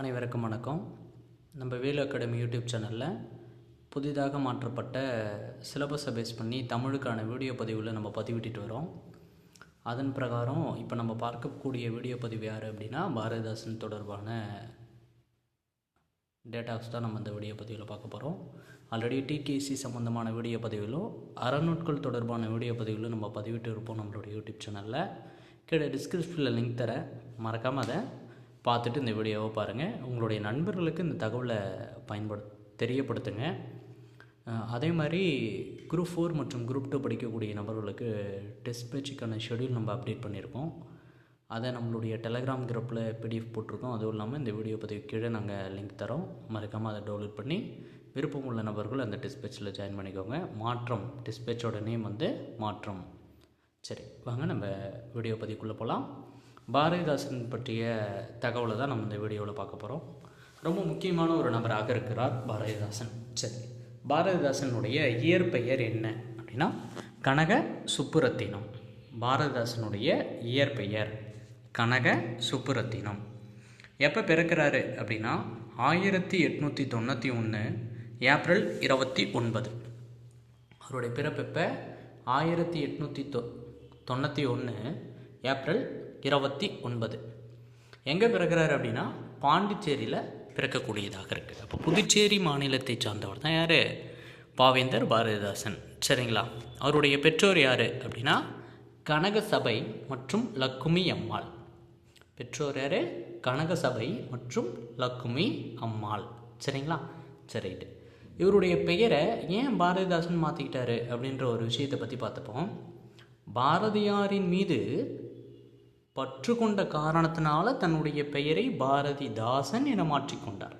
அனைவருக்கும் வணக்கம். நம்ம வேலு அகாடமி யூடியூப் சேனலில் புதிதாக மாற்றப்பட்ட சிலபஸை பேஸ் பண்ணி தமிழுக்கான வீடியோ பதிவில் நம்ம பதிவிட்டுட்டு வரோம். அதன் பிரகாரம் இப்போ நம்ம பார்க்கக்கூடிய வீடியோ பதிவு யார் அப்படின்னா பாரதிதாசன் தொடர்பான டேட்டாஸ் தான் நம்ம இந்த வீடியோ பதிவில் பார்க்க போகிறோம் ஆல்ரெடி டிகேசி சம்மந்தமான வீடியோ பதிவிலும் அறநூட்கள் தொடர்பான வீடியோ பதிவிலும் நம்ம பதிவிட்டு இருப்போம் நம்மளுடைய யூடியூப் சேனலில். கீழே டிஸ்கிரிப்ஷனில் லிங்க் தரேன் மறக்காமல் அதை பார்த்துட்டு இந்த வீடியோவை பாருங்கள் உங்களுடைய நண்பர்களுக்கு இந்த தகவலை பயன்படு தெரியப்படுத்துங்க. அதே மாதிரி குரூப் ஃபோர் மற்றும் குரூப் டூ படிக்கக்கூடிய நபர்களுக்கு டெஸ்ட் பேச்சுக்கான ஷெடியூல் நம்ம அப்டேட் பண்ணியிருக்கோம். அதை நம்மளுடைய டெலகிராம் குரூப்பில் பிடிஎஃப் போட்டிருக்கோம். அதுவும் இல்லாமல் இந்த வீடியோ பதிவு கீழே நாங்கள் லிங்க் தரோம். மறக்காமல் அதை டவுன்லோட் பண்ணி விருப்பம் உள்ள நபர்கள் அந்த டிஸ்பேச்சில் ஜாயின் பண்ணிக்கோங்க. மாற்றம் டிஸ்பேச்சோட நேம் வந்து மாற்றம். சரி வாங்க நம்ம வீடியோ பதிவுக்குள்ளே போகலாம் பாரதிதாசன் பற்றிய தகவலை தான் நம்ம இந்த வீடியோவில் பார்க்க போகிறோம் ரொம்ப முக்கியமான ஒரு நபராக இருக்கிறார் பாரதிதாசன். சரி பாரதிதாசனுடைய இயற்பெயர் என்ன அப்படின்னா கனக சுப்புரத்தினம். பாரதிதாசனுடைய இயற்பெயர் கனக சுப்புரத்தினம். எப்போ பிறக்கிறாரு அப்படின்னா ஆயிரத்தி எட்நூற்றி தொண்ணூற்றி ஒன்று ஏப்ரல் இருபத்தி ஒன்பது. அவருடைய பிறப்பப்போ ஆயிரத்தி எட்நூற்றி தொ தொண்ணூற்றி ஒன்று ஏப்ரல் இருபத்தி ஒன்பது. எங்கே பிறக்கிறாரு அப்படின்னா பாண்டிச்சேரியில் பிறக்கக்கூடியதாக இருக்குது அப்போ புதுச்சேரி மாநிலத்தை சார்ந்தவர் தான் யார்? பாவேந்தர் பாரதிதாசன். சரிங்களா? அவருடைய பெற்றோர் யார் அப்படின்னா கனகசபை மற்றும் லக்குமி அம்மாள். பெற்றோர் யார்? கனகசபை மற்றும் லக்குமி அம்மாள். சரிங்களா? சரிட்டு இவருடைய பெயரை ஏன் பாரதிதாசன் மாற்றிக்கிட்டாரு அப்படின்ற ஒரு விஷயத்தை பற்றி பார்த்துப்போம் பாரதியாரின் மீது பற்று கொண்ட காரணத்தினால தன்னுடைய பெயரை பாரதிதாசன் என மாற்றிக்கொண்டார்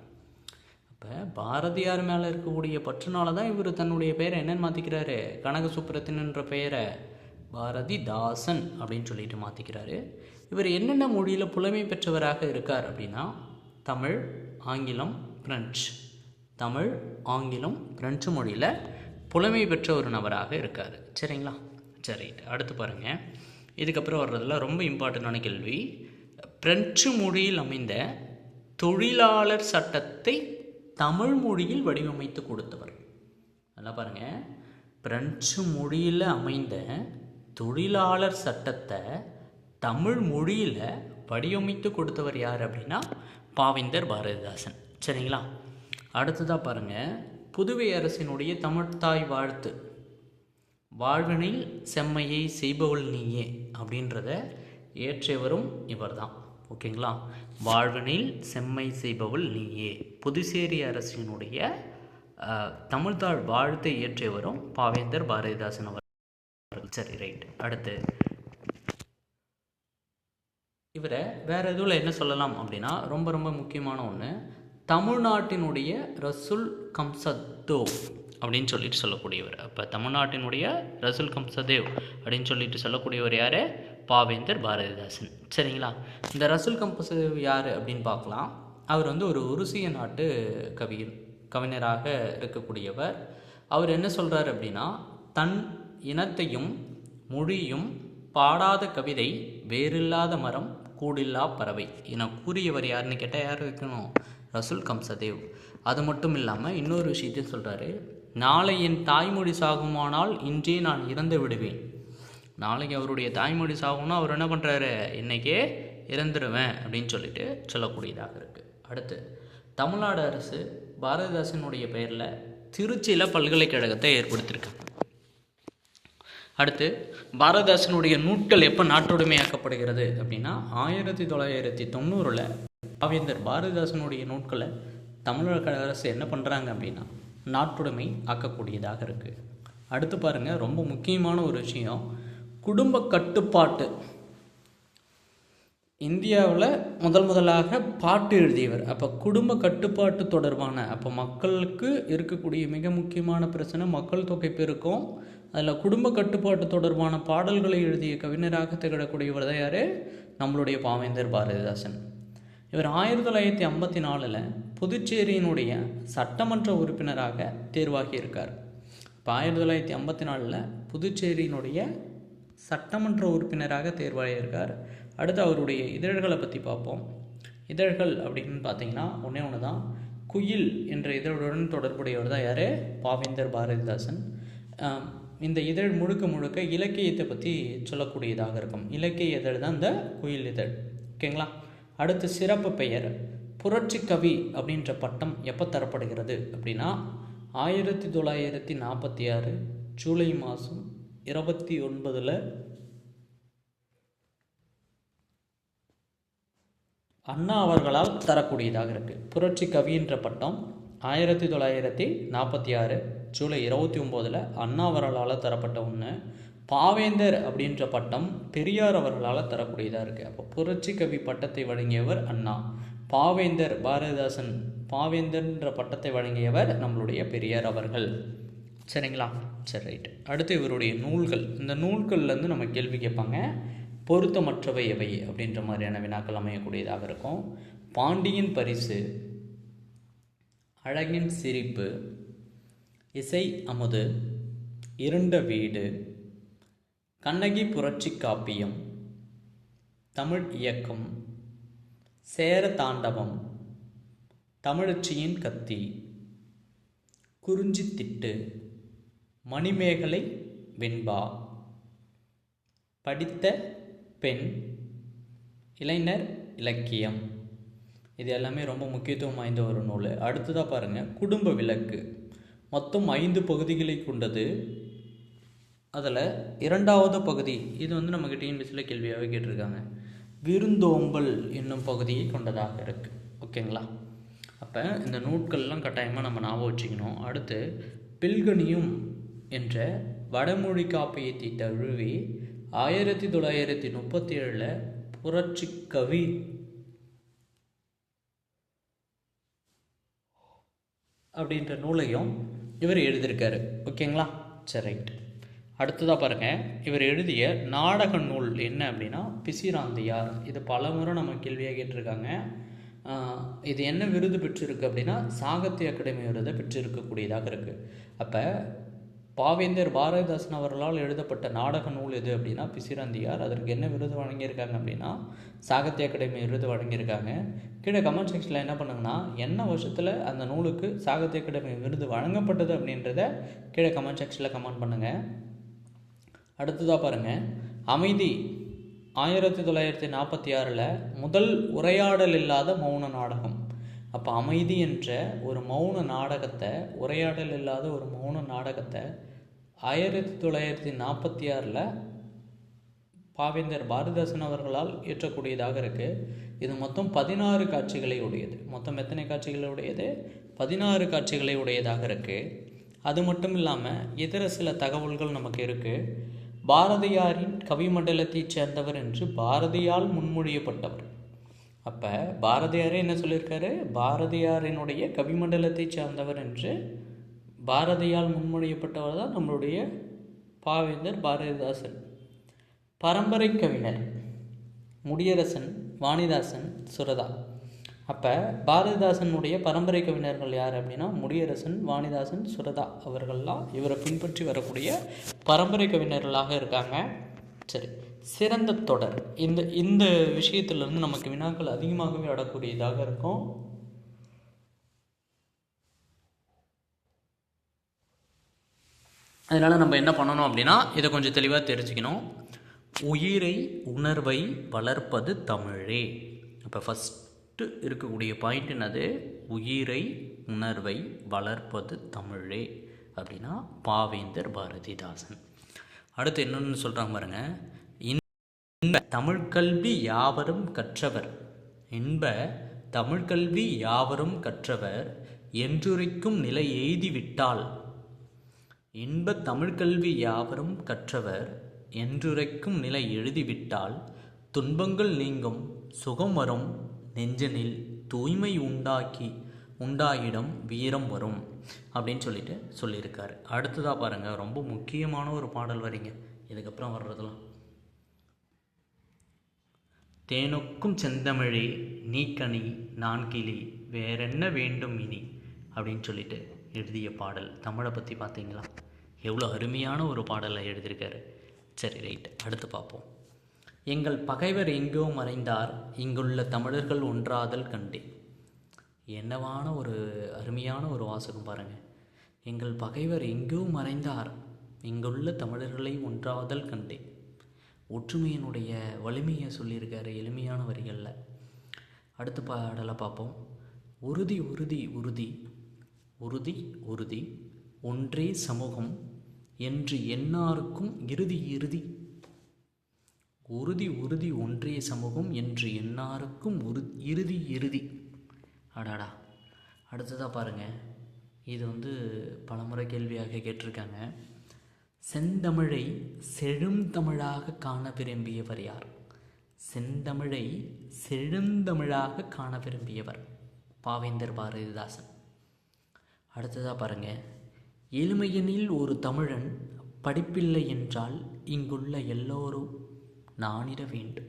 அப்போ பாரதியார் மேலே இருக்கக்கூடிய பற்றுனால தான் இவர் தன்னுடைய பெயரை என்னன்னு மாற்றிக்கிறாரு கனக சுப்ரத்தின்ன்ற பெயரை பாரதிதாசன் அப்படின்னு சொல்லிட்டு மாற்றிக்கிறாரு இவர் என்னென்ன மொழியில் புலமை பெற்றவராக இருக்கார் அப்படின்னா தமிழ் ஆங்கிலம் பிரெஞ்சு. தமிழ் ஆங்கிலம் பிரெஞ்சு மொழியில் புலமை பெற்ற ஒரு நபராக இருக்கார். சரிங்களா? சரி அடுத்து பாருங்கள் இதுக்கப்புறம் வர்றதில் ரொம்ப இம்பார்ட்டண்டான கேள்வி. பிரெஞ்சு மொழியில் அமைந்த தொழிலாளர் சட்டத்தை தமிழ் மொழியில் வடிவமைத்து கொடுத்தவர். நல்லா பாருங்கள் பிரெஞ்சு மொழியில் அமைந்த தொழிலாளர் சட்டத்தை தமிழ் மொழியில் வடிவமைத்து கொடுத்தவர் யார் அப்படின்னா பாவேந்தர் பாரதிதாசன். சரிங்களா? அடுத்ததாக பாருங்கள் புதுவை அரசினுடைய தமிழ்தாய் வாழ்த்து. வாழ்வினில் செம்மையை செய்பவள் நீயே அப்படின்றத ஏற்றியவரும் இவர்தான். ஓகேங்களா? வாழ்வினில் செம்மை செய்பவள் நீயே. புதுச்சேரி அரசினுடைய தமிழ்தாழ் வாழ்த்தை இயற்றியவரும் பாவேந்தர் பாரதிதாசன் அவர் சரி ரைட். அடுத்து. இவரை வேற எதுவில் என்ன சொல்லலாம் அப்படின்னா ரொம்ப ரொம்ப முக்கியமான ஒன்று தமிழ்நாட்டினுடைய ரசுல் கம்சத்தோ. அப்படின்னு சொல்லிட்டு சொல்லக்கூடியவர். அப்போ தமிழ்நாட்டினுடைய ரசுல் கம்சதேவ் அப்படின்னு சொல்லிட்டு சொல்லக்கூடியவர் யார்? பாவேந்தர் பாரதிதாசன். சரிங்களா? இந்த ரசுல் கம்சதேவ் யார் அப்படின்னு பார்க்கலாம். அவர் வந்து ஒரு உருசிய நாட்டு கவியர் கவிஞராக இருக்கக்கூடியவர். அவர் என்ன சொல்கிறார் அப்படின்னா தன் இனத்தையும் மொழியும் பாடாத கவிதை வேறில்லாத மரம் கூடில்லா பறவை என கூறியவர் யாருன்னு கேட்டால் யார் இருக்கணும்? ரசுல் கம்சதேவ் அது மட்டும் இல்லாமல் இன்னொரு விஷயத்தையும் சொல்கிறாரு நாளை என் தாய்மொழி சாகுமானால் இன்றே நான் இறந்து விடுவேன். நாளைக்கு அவருடைய தாய்மொழி சாகும்னா அவர் என்ன பண்ணுறாரு இன்றைக்கே இறந்துடுவேன் அப்படின்னு சொல்லிட்டு சொல்லக்கூடியதாக இருக்குது அடுத்து தமிழ்நாடு அரசு பாரதிதாசனுடைய பெயரில் திருச்சியில் பல்கலைக்கழகத்தை ஏற்படுத்தியிருக்காங்க. அடுத்து பாரதிதாசனுடைய நூட்கள் எப்போ நாட்டுடைமையாக்கப்படுகிறது அப்படின்னா ஆயிரத்தி தொள்ளாயிரத்தி தொண்ணூறில் பாவேந்தர் பாரதிதாசனுடைய நூட்களை தமிழக அரசு என்ன பண்ணுறாங்க அப்படின்னா நாட்டுடைமை ஆக்கக்கூடியதாக இருக்குது அடுத்து பாருங்கள் ரொம்ப முக்கியமான ஒரு விஷயம். குடும்ப கட்டுப்பாட்டு. இந்தியாவில் முதல் முதலாக பாட்டு எழுதியவர். அப்போ குடும்ப கட்டுப்பாட்டு தொடர்பான அப்போ மக்களுக்கு இருக்கக்கூடிய மிக முக்கியமான பிரச்சனை மக்கள் தொகை பெருக்கும். அதில் குடும்ப கட்டுப்பாட்டு தொடர்பான பாடல்களை எழுதிய கவிஞராக திகழக்கூடியவர் தான் யார்? நம்மளுடைய பாவேந்தர் பாரதிதாசன். இவர் ஆயிரத்தி தொள்ளாயிரத்தி ஐம்பத்தி நாலில் புதுச்சேரியினுடைய சட்டமன்ற உறுப்பினராக தேர்வாகியிருக்கார். இப்போ ஆயிரத்தி தொள்ளாயிரத்தி ஐம்பத்தி நாலில் புதுச்சேரியினுடைய சட்டமன்ற உறுப்பினராக தேர்வாகியிருக்கார். அடுத்து அவருடைய இதழ்களை பற்றி பார்ப்போம். இதழ்கள் அப்படின்னு பார்த்தீங்கன்னா ஒன்றே ஒன்று தான் குயில் என்ற இதழுடன் தொடர்புடையவர் தான் யார்? பாவேந்தர் பாரதிதாசன். இந்த இதழ் முழுக்க முழுக்க இலக்கியத்தை பற்றி சொல்லக்கூடியதாக இருக்கும். இலக்கிய இதழ் தான் இந்த குயில் இதழ். ஓகேங்களா? அடுத்து சிறப்பு பெயர். புரட்சி கவி அப்படின்ற பட்டம் எப்போ தரப்படுகிறது அப்படின்னா ஆயிரத்தி தொள்ளாயிரத்தி நாற்பத்தி ஆறு ஜூலை மாதம் இருபத்தி ஒன்பதில் அண்ணா அவர்களால் தரக்கூடியதாக இருக்குது புரட்சி கவின்ற பட்டம் ஆயிரத்தி தொள்ளாயிரத்தி நாற்பத்தி ஆறு ஜூலை இருபத்தி ஒம்போதில் அண்ணா அவர்களால் தரப்பட்ட ஒன்று பாவேந்தர் அப்படின்ற பட்டம் பெரியார் அவர்களால் தரக்கூடியதாக இருக்குது அப்போ புரட்சி கவி பட்டத்தை வழங்கியவர் அண்ணா. பாவேந்தர் பாரதிதாசன் பாவேந்தர்ன்ற பட்டத்தை வழங்கியவர் நம்மளுடைய பெரியார் அவர்கள். சரிங்களா? சரி ரைட் அடுத்து இவருடைய நூல்கள். இந்த நூல்கள்லேருந்து நம்ம கேள்வி கேட்பாங்க பொருத்தமற்றவை எவை? அப்படின்ற மாதிரியான வினாக்கள் அமையக்கூடியதாக இருக்கும். பாண்டியின் பரிசு அழகின் சிரிப்பு இசை அமுது இருண்ட வீடு கண்ணகி புரட்சி காப்பியம் தமிழ் இயக்கம் சேர தாண்டவம் தமிழச்சியின் கத்தி. குறிஞ்சித்திட்டு. மணிமேகலை வெண்பா. படித்த பெண். இளைஞர் இலக்கியம். இது எல்லாமே ரொம்ப முக்கியத்துவம் வாய்ந்த ஒரு நூல். அடுத்ததாக பாருங்கள் குடும்ப விளக்கு. மொத்தம் ஐந்து பகுதிகளை கொண்டது. அதில் இரண்டாவது பகுதி இது வந்து நமக்கு டிஎன்பிசியில் கேள்வியாகவே கேட்டிருக்காங்க. விருந்தோம்பல் என்னும் பகுதியை கொண்டதாக இருக்குது ஓகேங்களா? அப்போ இந்த நூட்கள்லாம் கட்டாயமாக நம்ம ஞாபகம் வச்சுக்கணும். அடுத்து பில்கனியும் என்ற வடமொழி காப்பியத்தை தழுவி ஆயிரத்தி தொள்ளாயிரத்தி முப்பத்தி ஏழில் புரட்சி கவி அப்படின்ற நூலையும் இவர் எழுதியிருக்காரு. ஓகேங்களா? சரி ரைட் அடுத்ததாக பாருங்கள் இவர் எழுதிய நாடக நூல் என்ன அப்படின்னா பிசிராந்தியார். இது பல முறை நம்ம கேள்வியாக கேட்டிருக்காங்க. இது என்ன விருது பெற்றிருக்கு அப்படின்னா சாகித்ய அகாடமி விருதை பெற்றிருக்கக்கூடியதாக இருக்குது அப்போ பாவேந்தர் பாரதிதாசன் அவர்களால் எழுதப்பட்ட நாடக நூல் எது அப்படின்னா பிசிராந்தியார். அதற்கு என்ன விருது வழங்கியிருக்காங்க அப்படின்னா சாகித்ய அகாடமி விருது வழங்கியிருக்காங்க. கீழே கமெண்ட் செக்ஷனில் என்ன பண்ணுங்கன்னா என்ன வருஷத்தில் அந்த நூலுக்கு சாகித்ய அகாடமி விருது வழங்கப்பட்டது அப்படின்றத கீழே கமெண்ட் செக்ஷனில் கமெண்ட் பண்ணுங்கள் அடுத்ததாக பாருங்கள் அமைதி. ஆயிரத்தி தொள்ளாயிரத்தி நாற்பத்தி ஆறில் முதல் உரையாடல் இல்லாத மௌன நாடகம். அப்போ அமைதி என்ற ஒரு மௌன நாடகத்தை உரையாடல் இல்லாத ஒரு மௌன நாடகத்தை ஆயிரத்தி தொள்ளாயிரத்தி நாற்பத்தி ஆறில் பாவேந்தர் பாரதிதாசன் அவர்களால் இயற்றக்கூடியதாக இருக்குது இது மொத்தம் பதினாறு காட்சிகளை உடையது மொத்தம் எத்தனை காட்சிகளை உடையது பதினாறு காட்சிகளை உடையதாக இருக்குது அது மட்டும் இல்லாமல் இதர சில தகவல்கள் நமக்கு இருக்குது பாரதியாரின் கவிமண்டலத்தைச் சேர்ந்தவர் என்று பாரதியால் முன்மொழியப்பட்டவர். அப்போ பாரதியாரே என்ன சொல்லியிருக்காரு? பாரதியாரினுடைய கவிமண்டலத்தைச் சேர்ந்தவர் என்று பாரதியால் முன்மொழியப்பட்டவர் தான் நம்மளுடைய பாவேந்தர் பாரதிதாசன். பரம்பரை கவிஞர் முடியரசன் வாணிதாசன் சுரதா. அப்போ பாரதிதாசனுடைய பரம்பரை கவிஞர்கள் யார் அப்படின்னா முடியரசன் வாணிதாசன் சுரதா அவர்கள்லாம் இவரை பின்பற்றி வரக்கூடிய பரம்பரை கவிஞர்களாக இருக்காங்க. சரி சிறந்த தொடர். இந்த இந்த விஷயத்திலிருந்து நமக்கு வினாக்கள் அதிகமாகவே அடக்கூடியதாக இருக்கும். அதனால் நம்ம என்ன பண்ணணும் அப்படின்னா இதை கொஞ்சம் தெளிவாக தெரிஞ்சுக்கணும். உயிரை உணர்வை வளர்ப்பது தமிழே. அப்போ ஃபஸ்ட்டு இருக்கக்கூடிய பாயிண்ட் என்னது? உயிரை உணர்வை வளர்ப்பது தமிழே. அப்படின்னா பாவேந்தர் பாரதிதாசன். அடுத்து என்னென்னு சொல்கிறாங்க பாருங்க. இன்ப தமிழ்கல்வி யாவரும் கற்றவர். இன்ப தமிழ்கல்வி யாவரும் கற்றவர். என்றுரைக்கும் நிலை எய்திவிட்டால் இன்ப தமிழ்கல்வி யாவரும் கற்றவர். என்றுரைக்கும் நிலை எழுதிவிட்டால் துன்பங்கள் நீங்கும் சுகம் வரும். நெஞ்சனில் தூய்மை உண்டாக்கி உண்டாகிடம் வீரம் வரும் அப்படின்னு சொல்லிட்டு சொல்லியிருக்காரு. அடுத்ததாக பாருங்கள் ரொம்ப முக்கியமான ஒரு பாடல் வரீங்க. இதுக்கப்புறம் வர்றதெல்லாம். தேனுக்கும் செந்தமிழே நீக்கணி நான்கிளி வேறென்ன வேண்டும் இனி? அப்படின்னு சொல்லிட்டு எழுதிய பாடல். தமிழை பற்றி பார்த்தீங்களா? எவ்வளோ அருமையான ஒரு பாடலை எழுதியிருக்காரு. சரி ரைட். அடுத்து பார்ப்போம். எங்கள் பகைவர் எங்கோ மறைந்தார் இங்குள்ள தமிழர்கள் ஒன்றாதல் கண்டேன் என்னவான ஒரு அருமையான ஒரு வாசகம் பாருங்கள் எங்கள் பகைவர் எங்கோ மறைந்தார் இங்குள்ள தமிழர்களை ஒன்றாதல் கண்டேன் ஒற்றுமையினுடைய வலிமையை சொல்லியிருக்காரு எளிமையான வரிகளில் அடுத்த பாடலை பார்ப்போம். உறுதி உறுதி உறுதி. உறுதி உறுதி. ஒன்றே சமூகம். என்று எண்ணாருக்கும் இறுதி இறுதி. உறுதி உறுதி ஒன்றிய சமூகம் என்று என்னாருக்கும் உரு இறுதி இறுதி. அடாடா. அடுத்ததாக பாருங்கள் இது வந்து பலமுறை கேள்வியாக கேட்டிருக்காங்க. செந்தமிழை செழுந்தமிழாக காண விரும்பியவர் யார்? செந்தமிழை செழுந்தமிழாக காண விரும்பியவர் பாவேந்தர் பாரதிதாசன். அடுத்ததாக பாருங்கள் எளிமையனில் ஒரு தமிழன் படிப்பில்லை என்றால் இங்குள்ள எல்லோரும் நானிட வேண்டும்.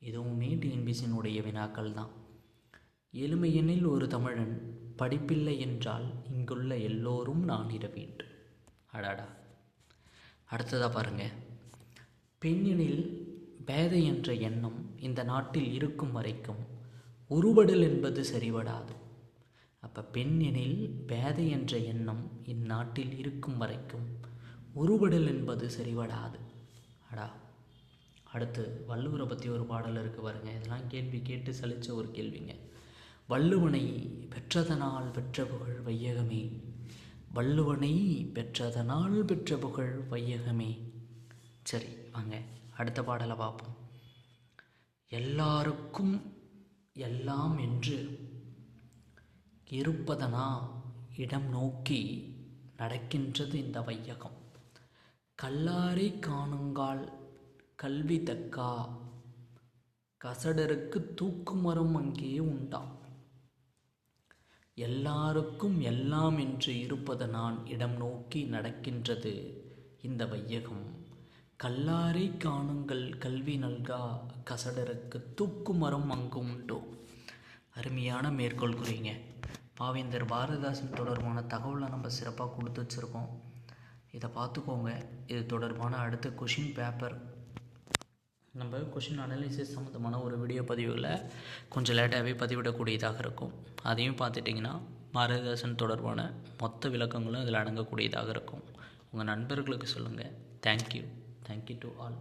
எதுவுமே டிஎன்பிசியினுடைய வினாக்கள் தான். எளிமையெனில் ஒரு தமிழன் படிப்பில்லை என்றால் இங்குள்ள எல்லோரும் நானிட வேண்டும். அடாடா. அடுத்ததாக பாருங்க. பெண்ணினில் பேதை என்ற எண்ணம் இந்த நாட்டில் இருக்கும் வரைக்கும் உருவடல் என்பது சரிபடாது. அப்போ பெண்ணெனில் பேதை என்ற எண்ணம் இந்நாட்டில் இருக்கும் வரைக்கும் உருவடல் என்பது சரிபடாது. அடா. அடுத்து வள்ளுவரை பற்றி ஒரு பாடல் இருக்குது பாருங்க. இதெல்லாம் கேள்வி கேட்டு சலித்த ஒரு கேள்விங்க. வள்ளுவனை பெற்றதனால் பெற்ற புகழ் வையகமே. வள்ளுவனை பெற்றதனால் பெற்ற புகழ் வையகமே. சரி வாங்க. அடுத்த பாடலை பார்ப்போம். எல்லாருக்கும் எல்லாம் என்று இருப்பதனா இடம் நோக்கி நடக்கின்றது இந்த வையகம். கல்லாரை காணுங்கால் கல்வி தக்கா? கசடருக்கு தூக்குமரம் அங்கே உண்டாம் எல்லாருக்கும் எல்லாம் என்று இருப்பது நான் இடம் நோக்கி நடக்கின்றது இந்த வையகம். கல்லாரை காணுங்கள் கல்வி நல்கா கசடருக்கு தூக்குமரம் அங்கு உண்டோ? அருமையான மேற்கோள் குறிங்க. பாவேந்தர் பாரதிதாசன் தொடர்பான தகவலை நம்ம சிறப்பாக கொடுத்து வச்சுருக்கோம். இதை பார்த்துக்கோங்க. இது தொடர்பான அடுத்த கொஷின் பேப்பர் நம்ம கொஷின் அனாலிசிஸ் சம்மந்தமான ஒரு வீடியோ பதிவுகளை கொஞ்சம் லேட்டாகவே பதிவிடக்கூடியதாக இருக்கும். அதையும் பார்த்துட்டிங்கன்னா பாரதிதாசன் தொடர்பான மொத்த விளக்கங்களும் இதில் அடங்கக்கூடியதாக இருக்கும். உங்கள் நண்பர்களுக்கு சொல்லுங்கள் தேங்க்யூ தேங்க்யூ டு ஆல்